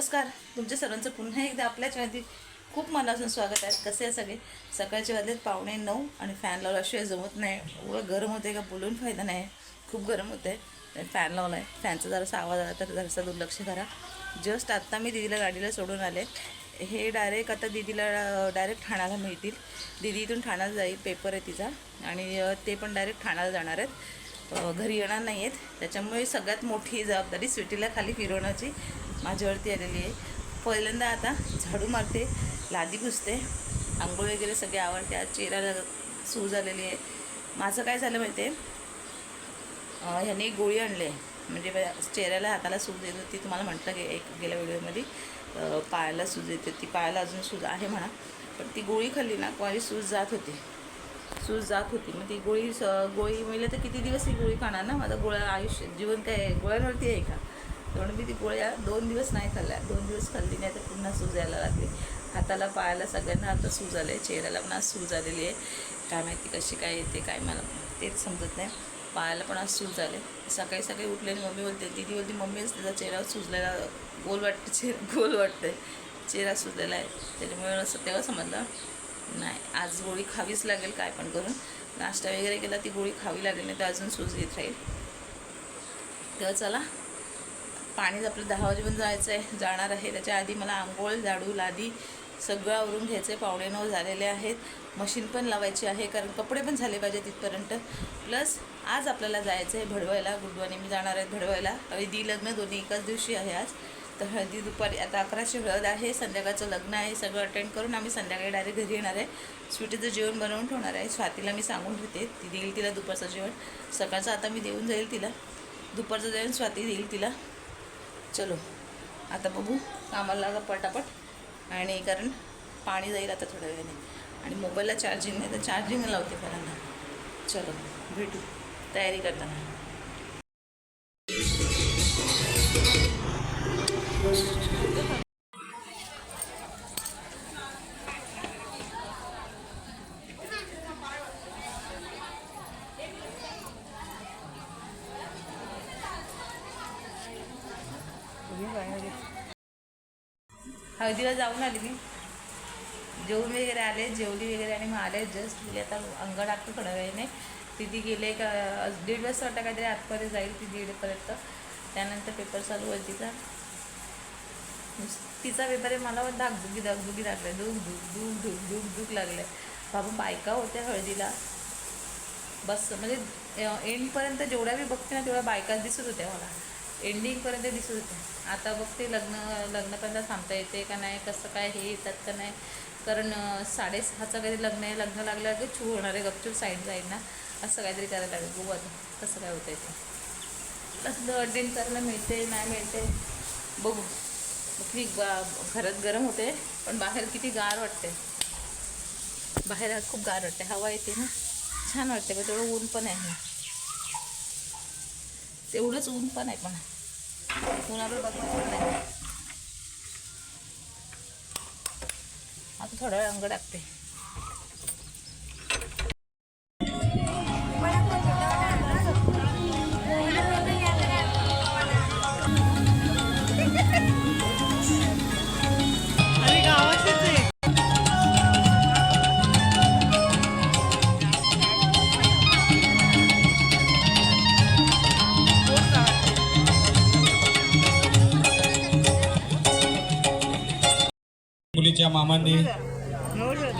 नमस्कार. तुमच्या सर्वांचं पुन्हा एकदा आपल्या चॅनलमध्ये खूप मनापासून स्वागत आहे. कसे आहे सगळे? सकाळचे वाजलेत पावणे नऊ आणि फॅन लावल्याशिवाय जमत नाही. एवढं गरम होते का बोलून फायदा नाही. खूप गरम होते फॅन लावला आहे फॅनचा जरासा आवाज आला तर जरासा दुर्लक्ष करा. जस्ट आत्ता मी दिदीला गाडीला सोडून आले. हे डायरेक्ट आता दिदीला डायरेक्ट ठाण्याला मिळतील. दिदी इथून ठाण्याला जाईल पेपर आहे तिचा. आणि ते पण डायरेक्ट ठाण्याला जाणार आहेत. घरी येणार नाही आहेत त्याच्यामुळे सगळ्यात मोठी जबाबदारी स्वीटीला खाली फिरवण्याची. माझ्यावरती आलेली आहे. पहिल्यांदा आता झाडू मारते लादी घुसते आंघोळ वगैरे सगळे आवडते. आज चेहऱ्याला सूज आलेली आहे. माझं काय झालं माहिती आहे? ह्याने एक गोळी आणली आहे. म्हणजे चेहऱ्याला हाताला सूज येत होती. तुम्हाला म्हटलं की एक गेल्या व्हिडिओमध्ये पायाला सूज येते. ती पायाला अजून सूज आहे म्हणा. पण ती गोळी खाल्ली ना माझी सूज जात होती. सूज जात होती. मग ती गोळी स- गोळी मिळलं तर किती दिवस ही गोळी खाणार ना? माझं गोळ्या आयुष्य जीवन काय गोळ्यांवरती आहे का? म्हणून मी ती गोळ्या दोन दिवस नाही खाल्ल्या. दोन दिवस खाल्ली नाही तर पुन्हा सूज यायला लागली. हाताला पायाला सगळ्यांना आता सूज आले चेहऱ्याला पण आज सूज आलेली आहे. काय माहिती कशी काय येते काय मला तेच समजत नाही. पायाला पण आज सूज आले सकाळी सकाळी उठले आणि मम्मी बोलते दिदी बोलते मम्मीच त्याचा चेहरा सुजलेला गोल वाटतं चेहरा गोल वाटतंय. चेहरा सुजलेला आहे. त्याच्यामुळे असं तेव्हा समजलं नाही आज गोळी खावीच लागेल काय पण करून. नाश्ता वगैरे केला ती गोळी खावी लागेल नाही तर अजून सूज येत राहील. तेव्हा चला पाणी आपलं दहा वाजेपर्यंत जायचं आहे जाणार आहे. त्याच्या आधी मला आंघोळ झाडू लादी सगळं आवरून घ्यायचं आहे पावणे नऊ झालेले आहेत. मशीन पण लावायची आहे कारण कपडे पण झाले पाहिजे तिथपर्यंत प्लस आज आपल्याला जायचं आहे भडवायला गुडवानी मी जाणार आहे भडवायला हळदी लग्न दोन्ही एकाच दिवशी आहे आज. तर हळदी दुपारी आता अकराशे हळद आहे. संध्याकाळचं लग्न आहे. सगळं अटेंड करून आम्ही संध्याकाळी डायरेक्ट घरी येणार आहे. स्वीटीचं जेवण बनवून ठेवणार आहे. स्वातीला मी सांगून ठेवते. ती देईल तिला दुपारचं जेवण. सकाळचं आता मी देऊन जाईल तिला. दुपारचं जेवण स्वाती देईल तिला. चलो आता बघू. कामाला लागा पटापट. आणि कारण पाणी जाईल आता थोड्या वेळाने. आणि मोबाईलला चार्जिंग नाही तर चार्जिंग लावते पहिल्यांदा. चलो भेटू. तयारी करताना. हळदीला जाऊन आली मी. जेवून वगैरे आले जेवली वगैरे आणि मग आले. जस्ट म्हणजे आता अंगण टाकतो थोड्या वेळाने. तिथे गेले का दीड वाजता वाटतं काहीतरी आतपर्यंत जाईल ती दीडपर्यंत त्यानंतर पेपर चालू होईल तिचा. नुस- तिचा पेपर आहे मला पण धाकधुकी धाकधुकी लागलं दुख दुख दुख दुख दुख दुख लागले बाबा बायका होत्या हळदीला. बस म्हणजे एंडपर्यंत जेवढ्या मी बघते ना तेवढ्या बायकाच दिसत होत्या मला. एंडिंगपर्यंत दिसत होते आता बघते लग्न लग्नपर्यंत थांबता येते का नाही कसं काय हे येतात का नाही. कारण साडेसहाचं काहीतरी लग्न आहे लग्न लागलं की छू होणार आहे गपचूप साईड ना. असं काहीतरी करायला लागेल. बघू आता कसं काय होतं ते. कसं अटेंड करायला मिळते नाही मिळते. बघू. किती गा घरात गरम होते पण बाहेर किती गार वाटते. बाहेर खूप गार वाटते. हवा येते ना. छान वाटते पण तेवढं ऊन पण आहे. तेवढंच ऊन पण आहे पण. उन्हावर बघायचं नाही. आता थोडा वेळ अंग टाकते त्यांच्या मामांनी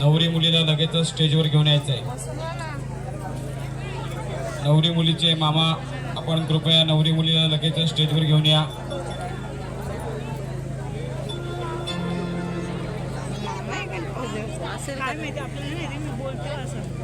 नवरी मुलीला लगेचच स्टेजवर घेऊन यायचं आहे नवरी मुलीचे मामा आपण कृपया नवरी मुलीला लगेचच स्टेजवर घेऊन या. काय माहिती आपल्याला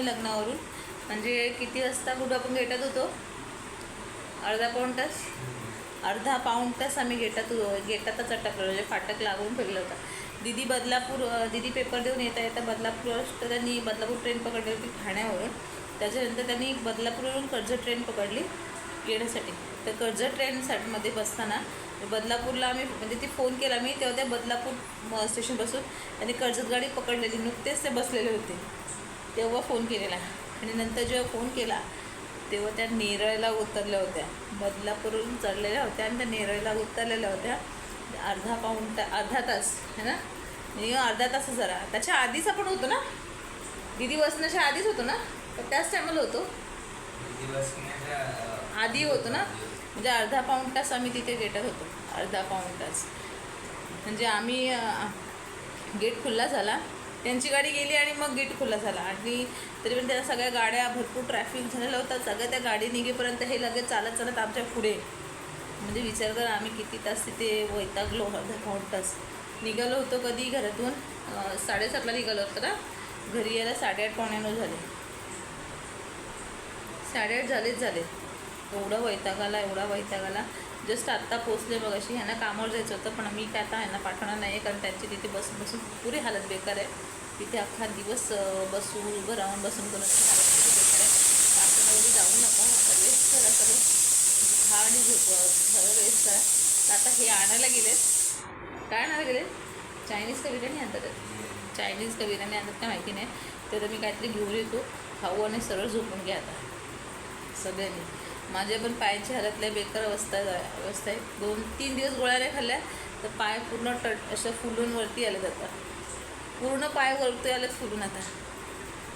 आम्ही लग्नावरून. म्हणजे किती वाजता कुठं आपण गेटात होतो? अर्धा पाऊण तास? अर्धा पाऊण तास आम्ही गेटात गेटातच हो, अटकलो म्हणजे फाटक लागून फिरलं होतं. दिदी बदलापूर दिदी पेपर देऊन येता येता बदलापूर तर त्यांनी बदलापूर ट्रेन पकडली होती ठाण्यावरून. त्याच्यानंतर त्यांनी बदलापूरवरून कर्जत ट्रेन पकडली येण्यासाठी. तर कर्जत ट्रेनसाठीमध्ये बसताना बदलापूरला आम्ही म्हणजे ती फोन केला मी तेव्हा त्या बदलापूर स्टेशनपासून त्यांनी कर्जत गाडी पकडलेली नुकतेच ते बसलेले होते. तेव्हा फोन केलेला आणि नंतर जेव्हा फोन केला तेव्हा त्या नेरळला उतरल्या होत्या. बदलापूरहून चढलेल्या होत्या आणि त्या नेरळला उतरलेल्या होत्या. अर्धा पाऊण ता अर्धा तास है ना? म्हणजे अर्धा तास जरा. त्याच्या आधीच आपण होतो ना? दिदी बसण्याच्या आधीच होतो ना? तर त्याच टायमाला होतो. आधी होतो ना? म्हणजे अर्धा पाऊण तास आम्ही तिथे गेटात होतो. अर्धा पाऊण तास. म्हणजे आम्ही गेट खुल्ला झाला. त्यांची गाडी गेली आणि मग गेट खुला झाला. आणि तरी पण त्या सगळ्या गाड्या भरपूर ट्रॅफिक झालेलं होतं. सगळ्या त्या गाडी निघेपर्यंत हे लगेच चालत चालत आमच्या पुढे. म्हणजे विचार करा आम्ही किती तास तिथे वैतागलो अर्धा पाऊण तास. निघालो होतो कधी घरातून? साडेसातला निघालो होतं ना? घरी यायला साडेआठ पावणे नऊ झाले. साडेआठ झालेच झाले. एवढा वैताग आला एवढा वैताग आला. जस्ट आत्ता पोचले मग अशी ह्यांना कामावर जायचं होतं पण मी काय आता ह्यांना पाठवणार नाही कारण त्यांची तिथे बसून बसून पुरी हालत बेकार आहे. तिथे अख्खा दिवस बसून उभं राहून बसून करून हालत पुरी बेकार आहे. पाठवण्यामध्ये जाऊ नका रेस्ट करा सगळं. खा आणि झोप सगळं रेस्ट करा. तर आता हे आणायला गेले काय आणायला गेले चायनीज का बिर्याणी आणतात. चायनीज का बिर्याणी आणतात काय माहिती नाही. तर मी काहीतरी घेऊन येतो. खाऊ आणि सरळ झोपून घ्या आता. सगळ्यांनी. माझ्या पण पायाची हालतल्या बेकार अवस्था अवस्था आहे. दोन तीन दिवस गोळ्या नाही खाल्ल्या तर पाय पूर्ण टट असं फुलून वरती आले जातात पूर्ण पाय वरती आले फुलून आता.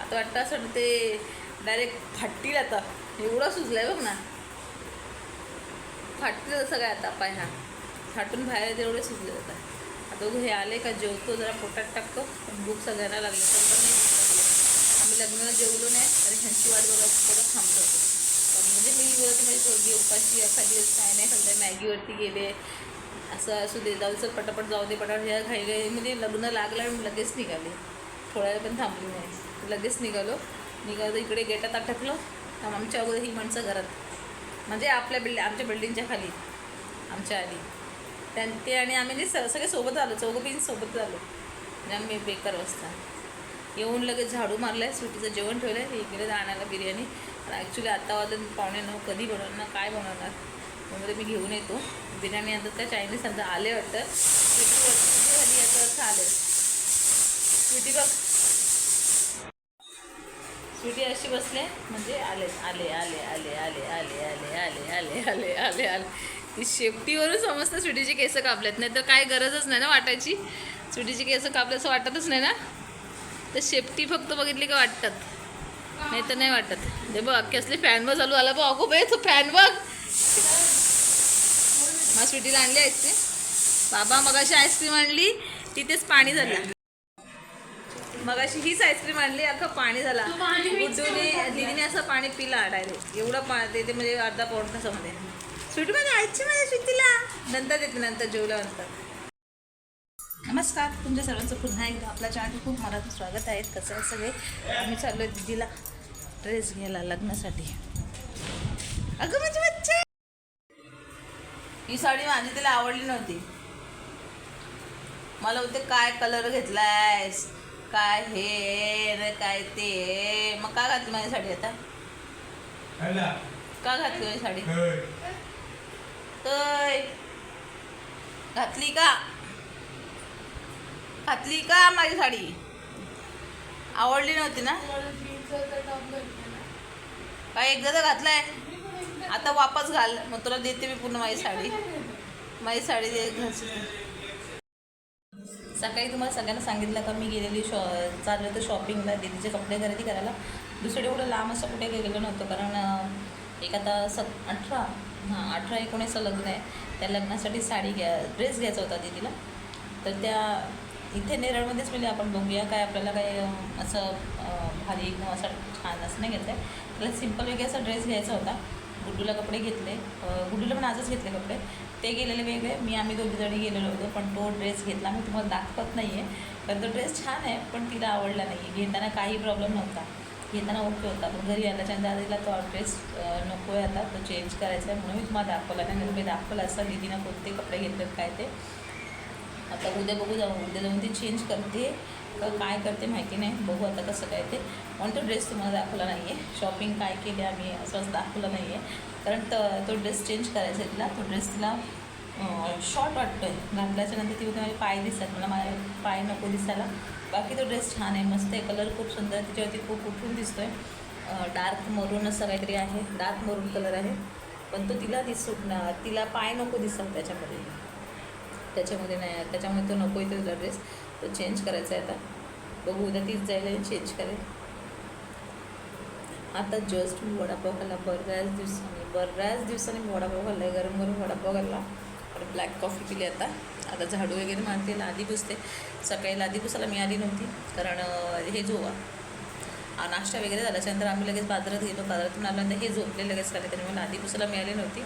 आता वाटतं असं ते डायरेक्ट फाटतील आता. एवढा सुजलाय बघ ना. फाटतील सगळ्या आता पाय हा. फाटून बाहेर येते एवढे सुजले जातात आता हे आले का? जेवतो जरा पोटात टाकतो. पण भूक सगळ्यांना लागलं पण पण नाही आम्ही लग्नाला जेवलो नाही आणि ह्यांची वाट बघायची थोडं थांबतो म्हणजे मी वरती माझी पोरगी उपाशी एखादी दिवस काय नाही खाल्लं मॅगीवरती गेले असं असू दे जाऊ सर पटापट जाऊ दे पटापट ह्या घाई घाई म्हणजे लग्न लागलं आणि लगेच निघाले. थोड्या वेळ पण थांबली नाही. लगेच निघालो. निघालो इकडे गेटात अटकलो आमच्या अगोदर ही माणसं घरात. म्हणजे आपल्या बिल्डिंग आमच्या बिल्डिंगच्या खाली. आमच्या आधी. त्यां ते आणि आम्ही म्हणजे स सगळे सोबत आलो चौघं पण सोबत आलो. म्हणजे आम्ही बेकार वाजता येऊन लगेच झाडू मारलं आहे सुटीचं जेवण ठेवलं आहे इकडे आणायला बिर्याणी. ॲक्च्युली आता वाजून पाहुणे नऊ कधी बनवणार काय बनवणार त्यामध्ये मी घेऊन येतो बिर्याणी आता त्या चायनीज समजा आले वाटतं स्वीटी वरती झाली याचा अर्थ आले स्वीटी बघ स्वीटी अशी बसले म्हणजे आले आले आले आले आले आले आले आले आले आले आले आले ती शेपटीवरून समजतं स्वीटीचे केस कापलेत नाही तर काय गरजच नाही ना वाटायची स्वीटीचे केस कापले असं वाटतच नाही ना तर शेपटी फक्त बघितली का वाटतात नाही तर नाही वाटत दे बघ अख्खे असले फॅन बघ चालू आला बघ. अगो बे तो फॅन बघ. मग स्वीटीला आणली आईस्क्रीम बाबा मगाशी आईस्क्रीम आणली. तिथेच पाणी झालं. मगाशी हीच आईस्क्रीम आणली. अख्खं पाणी झाला. गुड्डूने दीदीने असं पाणी पिला डायरेक्ट एवढं पाणी देते म्हणजे अर्धा पाऊण तासामध्ये स्वीटी माझ्या आईची माझ्या स्वीटीला. नंतर देते नंतर जेवल्यानंतर नमस्कार. तुमच्या सर्वांचं पुन्हा एकदा आपल्या चॅनल खूप मनात स्वागत आहे. कसं आहे सगळे? आम्ही चाललो आहे दिदीला. ड्रेस घ्यायला लग्नासाठी. अगं माझी बच्चा! ही साडी माझी तिला आवडली नव्हती. मला होते काय कलर घेतलायस? काय हे रे काय ते? मग का घातली माझी साडी आता? का घातली माझी साडी? तय. घातली का? घातली का माझी साडी? आवडली नव्हती ना? काय एकदा तर घातलाय. आता वापस घाल. मग तुला देते मी पूर्ण माझी साडी. माझी साडी दे सकाळी तुम्हाला सगळ्यांना सांगितलं का मी गेलेली शॉ चाललं होतं शॉपिंगला दीदीचे कपडे खरेदी करायला. दुसरीकडे एवढं लांब असं कुठे गेलेलो नव्हतं. कारण एक आता सत अठरा हां अठरा एकोणीसचं लग्न आहे. त्या लग्नासाठी साडी घ्या ड्रेस घ्यायचा होता दीदीला. तर त्या इथे नेरळमध्येच मिळेल. आपण बघूया काय आपल्याला काय असं भारी एकदम असा छान असं नाही घेतं आहे त्याला सिंपल वेगळा असा ड्रेस घ्यायचा होता. गुड्डूला कपडे घेतले. गुड्डूला पण आजच घेतले कपडे. ते गेलेले वेगळे. मी आम्ही दोघी जणी गेलेलो होतो पण तो ड्रेस घेतला. मी तुम्हाला दाखवत नाही आहे कारण तो ड्रेस छान आहे पण तिला आवडला नाही. आहे घेताना काही प्रॉब्लेम नव्हता. घेताना ओके होता. पण घरी आल्याच्या दादीला तो ड्रेस नको आहे आता. तो चेंज करायचा आहे म्हणून मी तुम्हाला दाखवला. नाही मी दाखवला असं दीदीनं कोणते कपडे घेतलेत काय ते. आता उद्या बघू जाऊ. उद्या जाऊन ती चेंज करते. काय करते माहिती नाही. बघू आता कसं काय ते. म्हणून तो ड्रेस तुम्हाला दाखवला नाही आहे शॉपिंग काय केली आम्ही असं दाखवलं नाही आहे कारण त तो ड्रेस चेंज करायचा आहे तिला. तो ड्रेस तिला शॉर्ट वाटतो आहे घातल्याच्या नंतर ती माझे पाय दिसतात. मला माझे पाय नको दिसायला. बाकी तो ड्रेस छान आहे. मस्त आहे. कलर खूप सुंदर आहे. तिच्यावरती खूप उठून दिसतो आहे डार्क मरून असं काहीतरी आहे. डार्क मरून कलर आहे. पण तो तिला दिसू तिला पाय नको दिसतात त्याच्यामध्ये. त्याच्यामध्ये नाही. त्याच्यामध्ये त्याच्यामुळे तो नको आहे तुला ड्रेस तो चेंज करायचा आहे आता. बघू उद्या तीच जायला आणि चेंज करेल. आता जस्ट मी वडापाव खाल्ला. बऱ्याच दिवसांनी बऱ्याच दिवसांनी मी वडापाव खाल्ला आहे गरम गरम वडापाव खाल्ला. आणि ब्लॅक कॉफी पिली आता. आता झाडू वगैरे मारते लादी पुसते. सकाळी लादी पुसायला मिळाली नव्हती. कारण हे जोवा. नाश्ता वगैरे झाल्याच्यानंतर आम्ही लगेच बाजारात गेलो. बाजारातून आल्यानंतर हे झोपले लगेच खाले. त्यामुळे लादी पुसायला मिळाली नव्हती.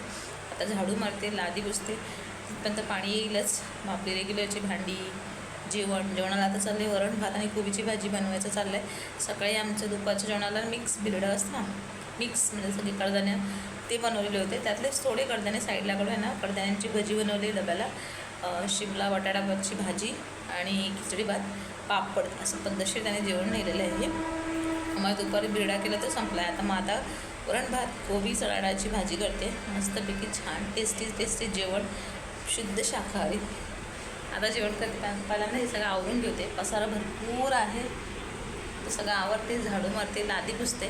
आता झाडू मारते लादी पुसते. तिथपर्यंत पाणी येईलच. मग आपली रेग्युलरची भांडी जेवण जेवणाला आता चालले वरण भात आणि कोबीची भाजी बनवायचं चाललं आहे सकाळी आमच्या दुपारच्या जेवणाला मिक्स बिरडं असतं. मिक्स म्हणजे सगळी कडधान्य ते बनवलेले होते. त्यातलेच थोडे कडधान्य साईडला काढून आहे ना कडधान्यांची भजी बनवली डब्याला. शिमला बटाटाची भाजी आणि खिचडी भात पापड असं पद्धतशीर त्याने जेवण नेलेलं आहे. मग दुपारी बिरडा केला तर संपला आहे आता मग आता वरण भात कोबी सलाडाची भाजी करते. मस्तपैकी छान टेस्टी टेस्टी जेवण. शुद्ध शाकाहारी. आता जेवण करते पहिल्यांदा हे सगळं आवरून घेते. पसारा भरपूर आहे. तो सगळं आवरते झाडू मारते लादी पुसते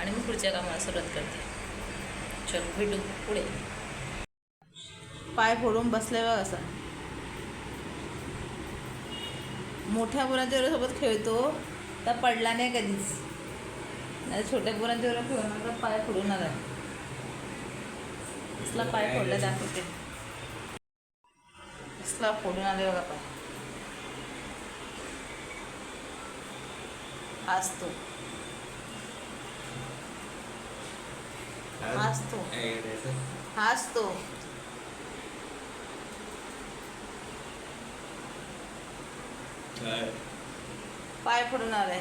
आणि मग पुढच्या कामाला सुरुवात करते. चल भेटू पुढे. पाय फोडून बसले बघ असं. मोठ्या मुलांच्या सोबत खेळतो तर पडला नाही कधीच. नाही छोट्या पोरांच्या खेळून पाय फोडून आला पाय फोडला दाखवते कसला फोडून आले बघा पाय हाच तो. हाच तो. हाच तो. पाय फोडून आलाय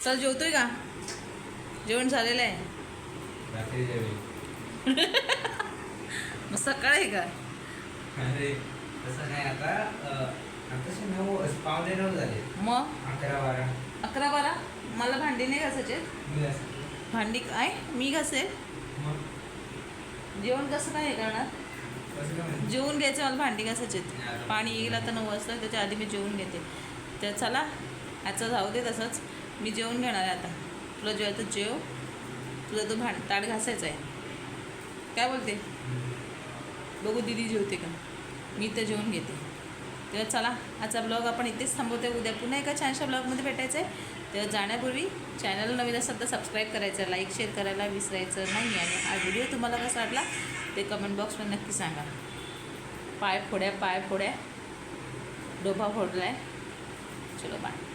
चल जेवतोय का? जेवण झालेलं आहे. मग सकाळ आहे का? अरे तसं नाही आता. आताशे नऊ पावणे नऊ झाले. मग? अकरा बारा. अकरा बारा? मला भांडी नाही घासायचे. भांडी काय? मी घासेल. जेवण कसं काय हे करणार? जेवून घ्यायचं मला भांडी घासायचे पाणी येईल आता नऊ वाजता त्याच्या आधी मी जेवून घेते. तर चला याचं जाऊ दे तसंच. मी जेवून घेणार आहे आता. तुला जेवायचं जेव. तुझा तो भांड ताट घासायचा आहे. काय बोलते? बघू दिदी जेवते का? मी तर जेवून घेते. तेव्हा चला आजचा ब्लॉग आपण इथेच थांबवते उद्या पुन्हा एका छानशा ब्लॉगमध्ये भेटायचं आहे तेव्हा जाण्यापूर्वी चॅनल नवीन असेल तर सबस्क्राईब करायचं लाईक शेअर करायला विसरायचं नाही आणि हा व्हिडिओ तुम्हाला कसा वाटला ते कमेंट बॉक्समध्ये नक्की सांगा. पाय फोड्या पाय फोड्या. डोबा फोडला आहे चलो बाय